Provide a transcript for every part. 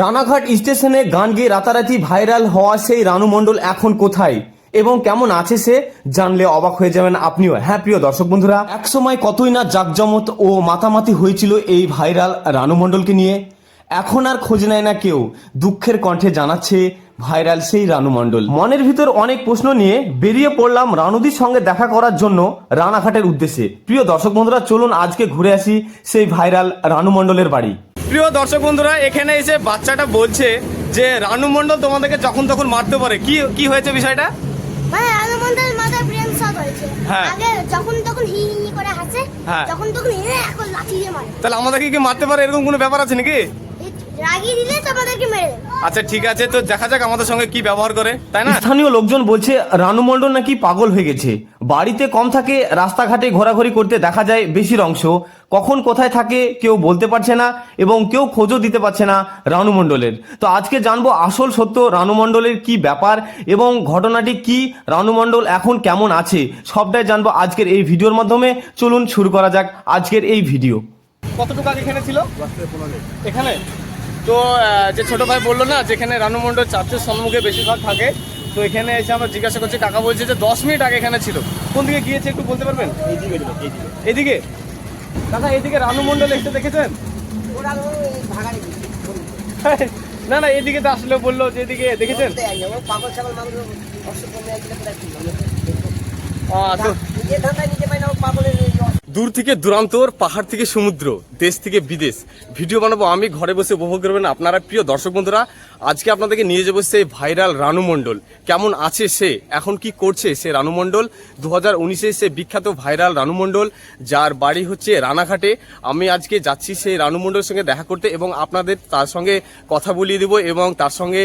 রানাঘাট স্টেশনে গান গেয়ে রাতারাতি ভাইরাল হওয়া সেই রানু মণ্ডল এখন কোথায়? এবং কেমন আছে সে? জানলে অবাক হয়ে যাবেন আপনিও। হ্যাঁ প্রিয় দর্শক বন্ধুরা, একসময় কতই না জাকজমত ও মাতামাতি হয়েছিল এই ভাইরাল রানু মণ্ডলকে নিয়ে। এখন আর খোঁজ নেয় না কেউ। দুঃখের কণ্ঠে জানাচ্ছে ভাইরাল সেই রানু মণ্ডল। মনের ভিতর অনেক প্রশ্ন নিয়ে বেরিয়ে পড়লাম রানুদির সঙ্গে দেখা করার জন্য রানাঘাটের উদ্দেশ্যে। প্রিয় দর্শক বন্ধুরা, চলুন আজকে ঘুরে আসি সেই ভাইরাল রানু মণ্ডলের বাড়ি। প্রিয় দর্শক বন্ধুরা এখানে এসে বাচ্চাটা বলছে যে রানু মণ্ডল তোমাদেরকে যখন তখন মারতে পারে। কি কি হয়েছে বিষয়টা? মানে আনন্দের মাথায় ব্রেন শট হয়েছে। হ্যাঁ। আগে যখন তখন হি হি করে হাসে হ্যাঁ। যখন তখন লাঠি দিয়ে মারে। তাহলে আমাদেরকে কি মারতে পারে? এরকম কোনো ব্যাপার আছে নাকি? রাগিয়ে দিলে তোমাদেরকে মেরে দেবে। আচ্ছা ঠিক আছে তো দেখা যাক আমাদের সঙ্গে কি ব্যবহার করে তাই না? স্থানীয় লোকজন বলছে রানু মণ্ডল নাকি পাগল হয়ে গেছে। বাড়িতে কম থাকে রাস্তাঘাটে ঘোরাঘুরি করতে দেখা যায় বেশির অংশ। কখন কোথায় থাকে কেউ বলতে পারছে না এবং কেউ খোঁজও দিতে পারছে না রানু মণ্ডলের। তো আজকে জানব আসল সত্য রানু মণ্ডলের কি ব্যাপার এবং ঘটনাটি কি রানু মণ্ডল এখন কেমন আছে সবটাই জানব আজকের এই ভিডিওর মাধ্যমে। চলুন শুরু করা যাক আজকের এই ভিডিও। কতটুকু আগে এখানে ছিল? এখানে? তো যে ছোট ভাই বলল না যেখানে রানু মণ্ডল চার্চের সম্মুখে বেশিরভাগ থাকে তো এখানে এসে আমরা জিজ্ঞাসা করছি কাকা বলছে যে দশ মিনিট আগে এখানে ছিল। কোন দিকে গিয়েছে একটু বলতে পারবেন? এদিকে কাকা এদিকে রানু মণ্ডল এসে দেখেছেন? না না এদিকে তো আসলে বলল যে এদিকে দেখেছেন? দূর থেকে দূরান্তর পাহাড় থেকে সমুদ্র। দেশ থেকে বিদেশ। ভিডিও বানাবো আমি, ঘরে বসে উপভোগ করবেন আপনারা প্রিয় দর্শক বন্ধুরা। আজকে আপনাদেরকে নিয়ে যাব সেই ভাইরাল রানু মণ্ডল। কেমন আছে সে? এখন কি করছে সে রানু মণ্ডল? দু হাজার উনিশে সে বিখ্যাত ভাইরাল রানু মণ্ডল, যার বাড়ি হচ্ছে রানাঘাটে। আমি আজকে যাচ্ছি সেই রানু মণ্ডলের সঙ্গে দেখা করতে এবং আপনাদের তার সঙ্গে কথা বলিয়ে দেবো এবং তার সঙ্গে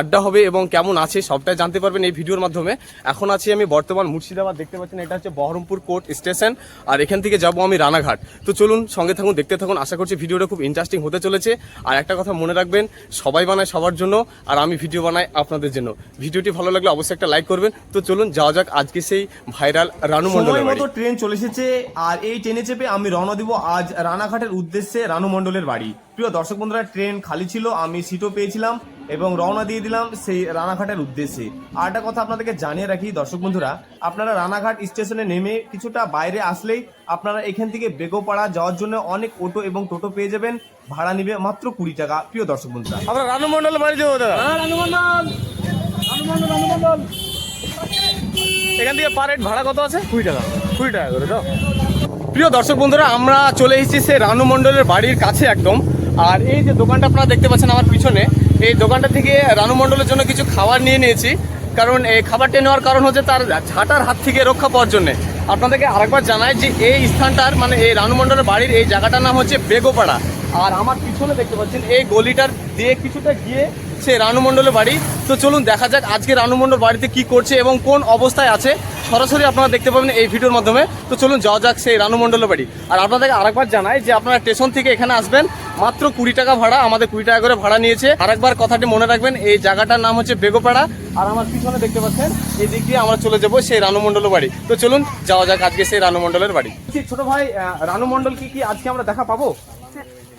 আড্ডা হবে এবং কেমন আছে সবটাই জানতে পারবেন এই ভিডিওর মাধ্যমে। এখন আছি আমি বর্তমান মুর্শিদাবাদ, দেখতে পাচ্ছেন এটা হচ্ছে বহরমপুর কোর্ট স্টেশন। আর এখান থেকে যাব আমি রানাঘাট। তো চলুন সঙ্গে থাকুন, দেখতে থাকুন। আশা করছি ভিডিওটা খুব ইন্টারেস্টিং হতে চলেছে। আর একটা কথা মনে রাখবেন সবাই বানায় সবার জন্য আর আমি ভিডিও বানাই আপনাদের জন্য। ভিডিওটি ভালো লাগলে অবশ্যই একটা লাইক করবেন। তো চলুন যাওয়া যাক আজকে সেই ভাইরাল রানু মন্ডলের মতো ট্রেন চলে এসেছে আর এই ট্রেনে চেপে আমি রওনা দিব আজ রানাঘাটের উদ্দেশ্যে রানু মন্ডলের বাড়ি। প্রিয় দর্শক বন্ধুরা ট্রেন খালি ছিল আমি সিটও পেয়েছিলাম। এবং রওনা দিয়ে দিলাম সেই রানাঘাটের উদ্দেশ্যে। আর একটা কথা আপনাদেরকে জানিয়ে রাখি দর্শক বন্ধুরা আপনারা রানাঘাট স্টেশনে নেমে কিছুটা বাইরে আসলেই আপনারা এখান থেকে বেগোপাড়া যাওয়ার জন্য অনেক অটো এবং টোটো পেয়ে যাবেন। ভাড়া নিবে মাত্র কুড়ি টাকা। প্রিয় দর্শক বন্ধুরা আমরা রানু মণ্ডল বাড়ি যাব দাদা। এখান থেকে পার হেড ভাড়া কত আছে? কুড়ি টাকা। কুড়ি টাকা করে তো প্রিয় দর্শক বন্ধুরা আমরা চলে এসেছি সে রানু মণ্ডলের বাড়ির কাছে একদম। আর এই যে দোকানটা আপনারা দেখতে পাচ্ছেন আমার পিছনে, এই দোকানটা থেকে রানু মণ্ডলের জন্য কিছু খাবার নিয়ে নিয়েছি। কারণ এই খাবারটা নেওয়ার কারণ হচ্ছে তার ঝাঁটার হাত থেকে রক্ষা পাওয়ার জন্যে। আপনাদেরকে আরেকবার জানাই যে এই স্থানটার মানে এই রানু মণ্ডলের বাড়ির এই জায়গাটার নাম হচ্ছে বেগোপাড়া। আর আমার পিছনে দেখতে পাচ্ছেন এই গলিটার দিয়ে কিছুটা গিয়ে সে রানু মণ্ডলের বাড়ি। তো চলুন দেখা যাক আজকে রানু মণ্ডল বাড়িতে কি করছে এবং কোন অবস্থায় আছে। সরাসরি আপনারা দেখতে পাবেন এই ভিডিওর মাধ্যমে। তো চলুন যাওয়া যাক সেই রানু মণ্ডলের বাড়ি। আর আপনাদেরকে আরেকবার জানাই যে আপনারা স্টেশন থেকে এখানে আসবেন। মাত্র কুড়ি টাকা ভাড়া আমাদের কুড়ি টাকা করে ভাড়া নিয়েছে। আরেকবার কথাটি মনে রাখবেন এই জায়গাটার নাম হচ্ছে বেগোপাড়া। আর আমার পিছনে দেখতে পাচ্ছেন এই দিক দিয়ে আমরা চলে যাব সেই রানু মণ্ডলের বাড়ি। তো চলুন যাওয়া যাক আজকে সেই রানু মণ্ডলের বাড়ি। ছোট ভাই আহ, রানু মণ্ডল কি কি আজকে আমরা দেখা পাবো?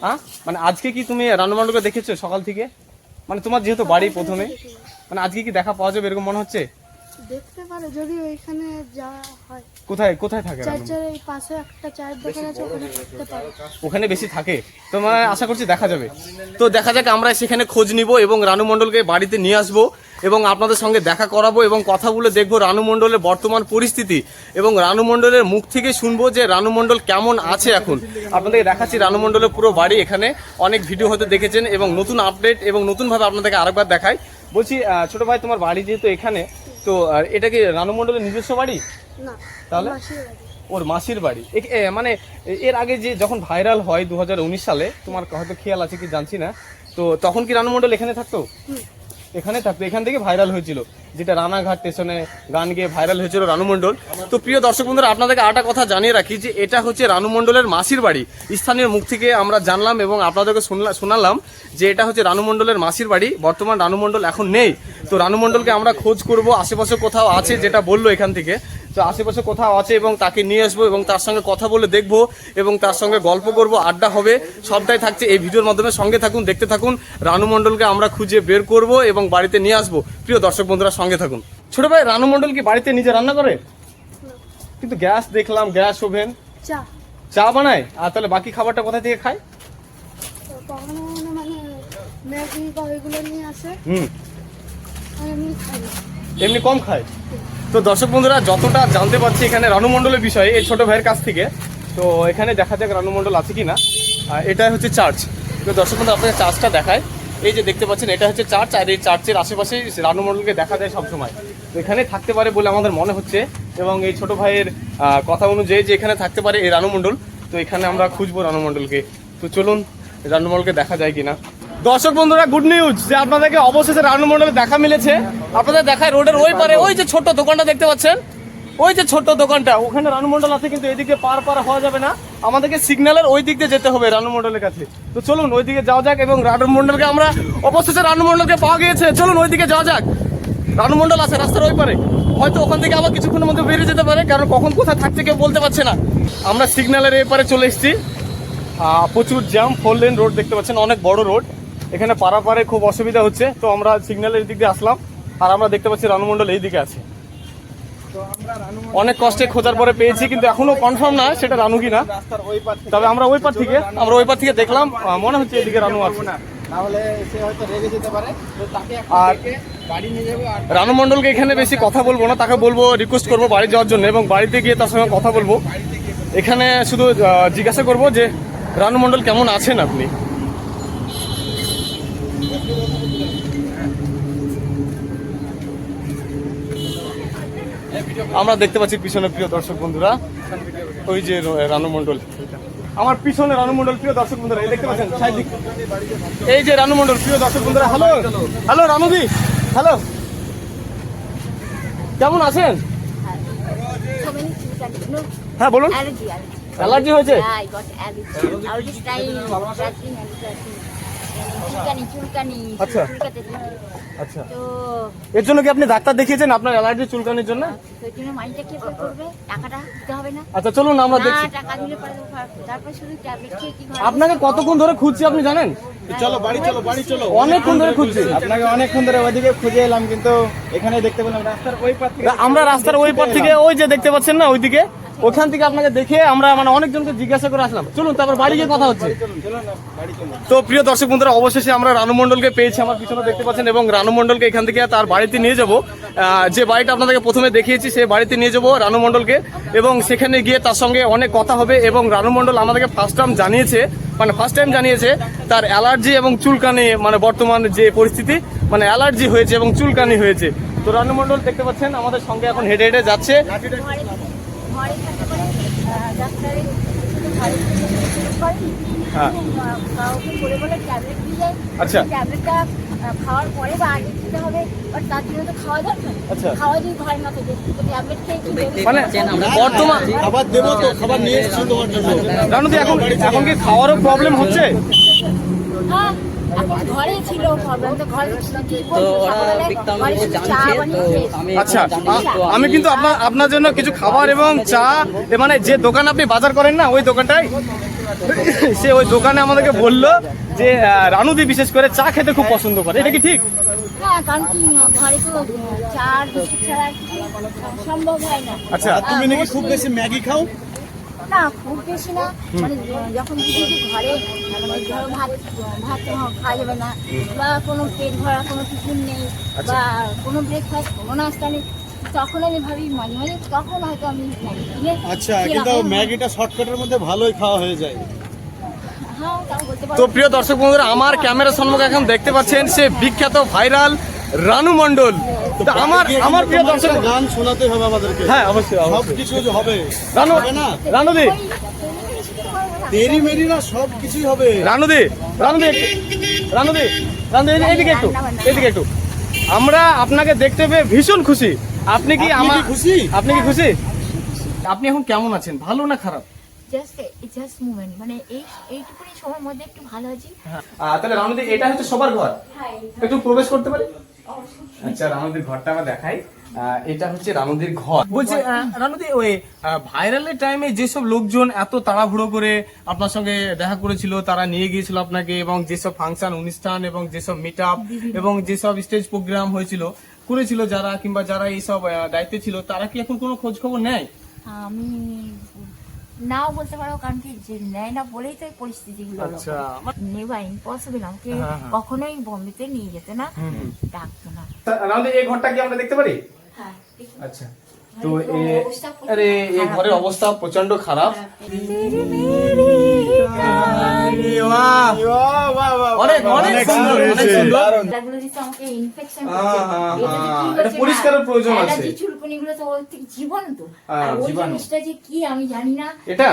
হ্যাঁ? মানে আজকে কি তুমি রানু মণ্ডলকে দেখেছ সকাল থেকে? মানে তোমার যেহেতু বাড়ি প্রথমে মানে আজকে কি দেখা পাওয়া যাবে এরকম মনে হচ্ছে? দেখতে পারে যদি ওইখানে যাওয়া হয়। কোথায় কোথায় থাকে রানু? চার্চের এই পাশে একটা চায়ের দোকান আছে ওখানে দেখতে পারে। ওখানে বেশি থাকে? তো মানে আশা করছি দেখা যাবে। তো দেখা যাক আমরা সেখানে খোঁজ নিব এবং রানু মণ্ডলকে বাড়িতে নিয়ে আসব এবং আপনাদের সঙ্গে দেখা করাবো এবং কথা বলে দেখব রানু মণ্ডলের বর্তমান পরিস্থিতি এবং রানু মণ্ডলের মুখ থেকে শুনব যে রানু মণ্ডল কেমন আছে এখন। আপনাদেরকে দেখাচ্ছি রানু মণ্ডলের পুরো বাড়ি এখানে। অনেক ভিডিও হতে দেখেছেন এবং নতুন আপডেট এবং নতুনভাবে আপনাদেরকে আরেকবার দেখাই। বলছি ছোট ভাই তোমার বাড়ি যেহেতু এখানে তো আর এটা কি রানু মন্ডলের নিজস্ব বাড়ি? না তাহলে? ওর মাসির বাড়ি। মানে এর আগে যে যখন ভাইরাল হয় দু হাজার উনিশ সালে তোমার হয়তো খেয়াল আছে কি জানছি না তো তখন কি রানু মণ্ডল এখানে থাকতো? এখানে থাকতো এখান থেকে ভাইরাল হয়েছিল। যেটা রানাঘাট স্টেশনে গান গিয়ে ভাইরাল হয়েছিল রানু মণ্ডল। তো প্রিয় দর্শক বন্ধুরা, আপনাদেরকে আরেকটা কথা জানিয়ে রাখি যে এটা হচ্ছে রানু মণ্ডলের মাসির বাড়ি। স্থানীয় মুখ থেকে আমরা জানলাম এবং আপনাদেরকে শুনলা- শোনালাম যে এটা হচ্ছে রানু মণ্ডলের মাসির বাড়ি। বর্তমান রানু মণ্ডল এখন নেই। তো রানু মণ্ডলকে আমরা খোঁজ করব, আশেপাশে কোথাও আছে যেটা বলল এখান থেকে। তো আশেপাশে কোথাও আছে এবং তাকে নিয়ে আসব এবং তার সঙ্গে কথা বলে দেখব এবং তার সঙ্গে গল্প করব, আড্ডা হবে। সবটাই থাকছে এই ভিডিওর মাধ্যমে। সঙ্গে থাকুন, দেখতে থাকুন। রানু মণ্ডলকে আমরা খুঁজে বের করব এবং বাড়িতে নিয়ে আসব। প্রিয় দর্শক বন্ধুরা সঙ্গে থাকুন। ছোট ভাই রানু মণ্ডল কি বাড়িতে নিজে রান্না করে? কিন্তু গ্যাস দেখলাম গ্যাস ওভেন। চা। চা বানায়? আর তাহলে বাকি খাবারটা কোথা থেকে খায়? হুম। এমনি কম খায়। তো দর্শক বন্ধুরা যতটা জানতে পারছি এখানে রানু মণ্ডলের বিষয়ে এই ছোট ভাইয়ের কাছ থেকে তো এখানে দেখা যাক রানু মণ্ডল আছে কিনা। আর এটাই হচ্ছে চার্চ তো দর্শক বন্ধু আপনাকে চার্চটা দেখায়। এই যে দেখতে পাচ্ছেন, এটা হচ্ছে চার্চ আর এই চার্চের আশেপাশে রানু মণ্ডলকে দেখা যায় সবসময়। এখানে থাকতে পারে বলে আমাদের মনে হচ্ছে এবং এই ছোট ভাইয়ের কথা অনুযায়ী যে এখানে থাকতে পারে এই রানু মণ্ডল, তো এখানে আমরা খুঁজবো রানু মণ্ডলকে। তো চলুন, রানু মণ্ডলকে দেখা যায় কিনা। দর্শক বন্ধুরা গুড নিউজ যে আপনাদেরকে অবশেষে রানু মণ্ডলের দেখা মিলেছে। আপনাদের দেখায় রোডের ওই পারে, ওই যে ছোট্ট দোকানটা দেখতে পাচ্ছেন। ওই যে ছোট্ট দোকানটা, ওখানে রানু মণ্ডল আছে, কিন্তু এদিকে পার পার হওয়া যাবে না। আমাদেরকে সিগন্যালের ওই দিক দিয়ে যেতে হবে রানু মণ্ডলের কাছে। তো চলুন, ওই দিকে যাওয়া যাক এবং রানু মণ্ডলকে আমরা অবশেষে রানু মণ্ডলকে পাওয়া গিয়েছে। চলুন, ওই দিকে যাওয়া যাক। রানু মণ্ডল আছে রাস্তার ওই পারে। হয়তো ওখান থেকে আবার কিছুক্ষণের মধ্যে বেরিয়ে যেতে পারে, কারণ কখন কোথায় থাকছে কেউ বলতে পারছে না। আমরা সিগন্যালের এই পারে চলে এসেছি। প্রচুর জ্যাম, ফোর লেন রোড দেখতে পাচ্ছেন, অনেক বড় রোড। এখানে পারাপারে খুব অসুবিধা হচ্ছে, তো আমরা সিগন্যালের দিক দিয়ে আসলাম। আর আমরা দেখতে পাচ্ছি রানুমণ্ডল এই দিকে আছে। অনেক কষ্টে খোঁজার পরে পেয়েছি, কিন্তু এখনও কনফার্ম না সেটা রানু কি না তবে আমরা ওই পার থেকে, আমরা ওই পার থেকে দেখলাম মনে হচ্ছে এদিকে রানু আছে। আর- রানু মণ্ডলকে এখানে বেশি কথা বলব না, তাকে বলব রিকোয়েস্ট করব বাড়ি যাওয়ার জন্য এবং বাড়িতে গিয়ে তার সঙ্গে কথা বলব। এখানে শুধু জিজ্ঞাসা করব যে রানু মণ্ডল কেমন আছেন আপনি? আমরা দেখতে পাচ্ছি পিছনে প্রিয় দর্শক বন্ধুরা ওই যে রানু মণ্ডল। আমার পিছনে রানু মণ্ডল প্রিয় দর্শক বন্ধুরা এই দেখতে পাচ্ছেন সাইডিক এই যে রানু মণ্ডল প্রিয় দর্শক বন্ধুরা হ্যালো হ্যালো রানুদি হ্যালো। কেমন আছেন? হ্যাঁ বলুন. অ্যালার্জি হয়েছে? চুলকানি চুলকানি আচ্ছা। চুলকাতে থাকে। আচ্ছা। তো এর জন্য কি আপনি ডাক্তার দেখিয়েছেন আপনার অ্যালার্জি চুলকানির জন্য? ওই জন্য মাইন্ডটা কি করবে? টাকাটা দিতে হবে না? আচ্ছা চলুন আমরা না দেখছি। টাকা দিলে পরে তারপর শুধু ট্যাবলেট খেয়ে কি ঘরে আপনাকে কতক্ষণ ধরে খুঁজছি আপনি জানেন? চলো বাড়ি চলো বাড়ি চলো। অনেকক্ষণ ধরে খুঁজছি। আপনাকে অনেকক্ষণ ধরে ওইদিকে খুঁজে এলাম কিন্তু এখানে দেখতে পেলাম রাস্তার ওই পার থেকে আমরা রাস্তার ওই পার থেকে ওই যে দেখতে পাচ্ছেন না ওইদিকে? ওখান থেকে আপনাকে দেখে আমরা মানে অনেকজনকে জিজ্ঞাসা করে আসলাম। চলুন, তারপর বাড়ি গিয়ে কথা হচ্ছে। তো প্রিয় দর্শক বন্ধুরা, অবশেষে আমরা রানু মণ্ডলকে পেয়েছি, আমার পিছনে দেখতে পাচ্ছেন, এবং রানু মণ্ডলকে এখান থেকে তার বাড়িতে নিয়ে যাব। যে বাড়িটা আপনাদেরকে প্রথমে দেখিয়েছি, সেই বাড়িতে নিয়ে যাব রানু মণ্ডলকে, এবং সেখানে গিয়ে তার সঙ্গে অনেক কথা হবে, এবং রানু মণ্ডল আমাদেরকে ফার্স্ট টাইম জানিয়েছে মানে ফার্স্ট টাইম জানিয়েছে তার অ্যালার্জি এবং চুলকানি মানে বর্তমান যে পরিস্থিতি মানে অ্যালার্জি হয়েছে এবং চুলকানি হয়েছে। তো রানু মণ্ডল দেখতে পাচ্ছেন, আমাদের সঙ্গে এখন হেঁটে হেঁটে যাচ্ছে। ঘরে ঘরে থাকতে পারে ডাক্তারে ঘরে হ্যাঁ। কাউকে বলে বলে ট্যাবলেট দিয়ে যায় আচ্ছা। ট্যাবলেটটা খাওয়ার পরে বা আগে খেতে হবে বাট তার জন্য তো খাওয়া দরকার আচ্ছা। খাওয়া যদি ঘরে না থাকে তো ট্যাবলেট খেয়ে কি মানে বর্তমান খাবার দেবো তো খাবার নিয়ে এসেছি তোমার জন্য এখন এখন কি খাওয়ারও প্রবলেম হচ্ছে হ্যাঁ ঘরে ছিল খেয়েছি। আচ্ছা আমি কিন্তু আপনার আপনার জন্য কিছু খাবার এবং চা মানে যে দোকান আপনি বাজার করেন না ওই দোকানটাই সে ওই দোকানে আমাদেরকে বলল যে রানুদি বিশেষ করে চা খেতে খুব পছন্দ করে। এটা কি ঠিক? হ্যাঁ কারণ কি ঘরে তো চা আর বিস্কুট ছাড়া আর কিছু সম্ভব হয় না। আচ্ছা তুমি নাকি খুব বেশি ম্যাগি খাও? না খুব বেশি না। মানে যখন কিছু ঘরে মানে ধরো ভাত ভাত খাওয়া যাবে না বা কোনো পেট ভরা কোনো টিফিন নেই বা কোনো ব্রেকফাস্ট কোনো নাস্তা নেই তখন আমি ভাবি মাঝে মাঝে তখন হয়তো আমি আচ্ছা কিন্তু ম্যাগিটা শর্টকাটের মধ্যে ভালোই খাওয়া হয়ে যায়। হ্যাঁ তাও বলতে পারো। তো প্রিয় দর্শক বন্ধুরা আমার ক্যামেরার সম্মুখে এখন দেখতে পাচ্ছেন সে বিখ্যাত ভাইরাল রানু মণ্ডল। আমার আমার প্রিয় দর্শক গান শোনাতে হবে আমাদেরকে। হ্যাঁ অবশ্যই সব কিছু হবে রানু হবে রানুদি। দেরি মেরি না সব কিছুই হবে। রানুদি রানুদি রানুদি রানুদি এইদিকে একটু এইদিকে একটু। আমরা আপনাকে দেখতে পেয়ে ভীষণ খুশি। আপনি কি আমার খুশি? আপনি কি খুশি? আপনি এখন কেমন আছেন? ভালো না খারাপ? জাস্ট জাস্ট মুভমেন্ট মানে এই এইটুকুনি সময়ের মধ্যে একটু ভালো আছি। তাহলে রানুদি এটা হচ্ছে সবার ঘর? হ্যাঁ একটু প্রবেশ করতে পারি? আচ্ছা রানুদির ঘরটা আমরা দেখাই। এটা হচ্ছে রানুদির ঘর। বলছি রানুদি ওই ভাইরালের টাইমে যেসব লোকজন এত তাড়াহুড়ো করে আপনার সঙ্গে দেখা করেছিল তারা নিয়ে গিয়েছিল আপনাকে এবং যেসব ফাংশন অনুষ্ঠান এবং যেসব মিট এবং যেসব স্টেজ প্রোগ্রাম হয়েছিল করেছিল যারা কিংবা যারা এইসব দায়িত্বে ছিল তারা কি এখন কোনো খোঁজ খবর নেয়? আমি নাও বলতে পারো কারণ কি যে নেয় না বলেই তো এই পরিস্থিতিগুলো আচ্ছা। ইম্পসিবল আমাকে হ্যাঁ, হ্যাঁ। কখনোই বম্বেতে নিয়ে যেতে না ডাকতো না। তাহলে এই ঘরটা কি আমরা দেখতে পারি? হ্যাঁ আচ্ছা। তো আরে এই ঘরের অবস্থা প্রচণ্ড খারাপ। অনেক, অনেক সুন্দর, অনেক সুন্দর। আমাকে ইনফেকশন। এটা পরিষ্কারের প্রয়োজন আছে। চুলকুনিগুলো তো জীবন তো আর ওই জিনিসটা যে কি আমি জানি না। এটা?